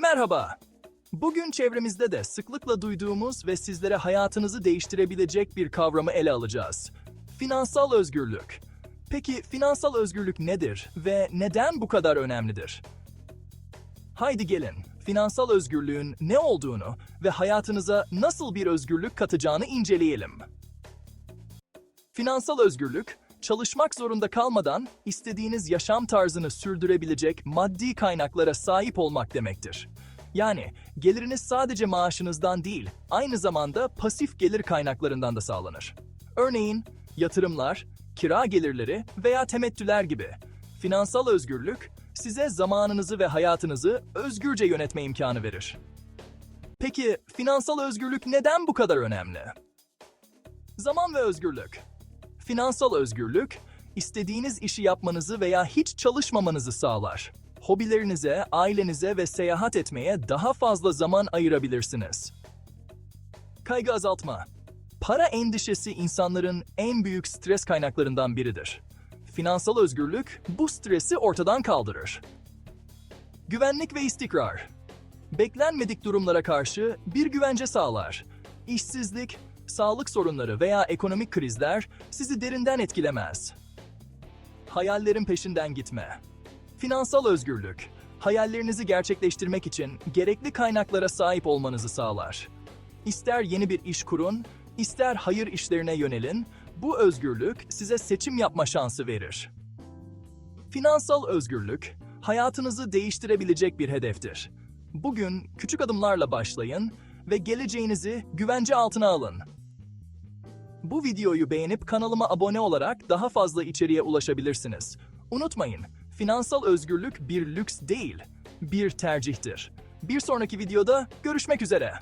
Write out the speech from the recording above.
Merhaba. Bugün çevremizde de sıklıkla duyduğumuz ve sizlere hayatınızı değiştirebilecek bir kavramı ele alacağız. Finansal özgürlük. Peki finansal özgürlük nedir ve neden bu kadar önemlidir? Haydi gelin, finansal özgürlüğün ne olduğunu ve hayatınıza nasıl bir özgürlük katacağını inceleyelim. Finansal özgürlük, çalışmak zorunda kalmadan istediğiniz yaşam tarzını sürdürebilecek maddi kaynaklara sahip olmak demektir. Yani geliriniz sadece maaşınızdan değil, aynı zamanda pasif gelir kaynaklarından da sağlanır. Örneğin yatırımlar, kira gelirleri veya temettüler gibi. Finansal özgürlük size zamanınızı ve hayatınızı özgürce yönetme imkanı verir. Peki finansal özgürlük neden bu kadar önemli? Zaman ve özgürlük. Finansal özgürlük, istediğiniz işi yapmanızı veya hiç çalışmamanızı sağlar. Hobilerinize, ailenize ve seyahat etmeye daha fazla zaman ayırabilirsiniz. Kaygı azaltma. Para endişesi insanların en büyük stres kaynaklarından biridir. Finansal özgürlük bu stresi ortadan kaldırır. Güvenlik ve istikrar. Beklenmedik durumlara karşı bir güvence sağlar. İşsizlik, sağlık sorunları veya ekonomik krizler sizi derinden etkilemez. Hayallerin peşinden gitme. Finansal özgürlük, hayallerinizi gerçekleştirmek için gerekli kaynaklara sahip olmanızı sağlar. İster yeni bir iş kurun, ister hayır işlerine yönelin, bu özgürlük size seçim yapma şansı verir. Finansal özgürlük, hayatınızı değiştirebilecek bir hedeftir. Bugün küçük adımlarla başlayın ve geleceğinizi güvence altına alın. Bu videoyu beğenip kanalıma abone olarak daha fazla içeriğe ulaşabilirsiniz. Unutmayın, finansal özgürlük bir lüks değil, bir tercihtir. Bir sonraki videoda görüşmek üzere.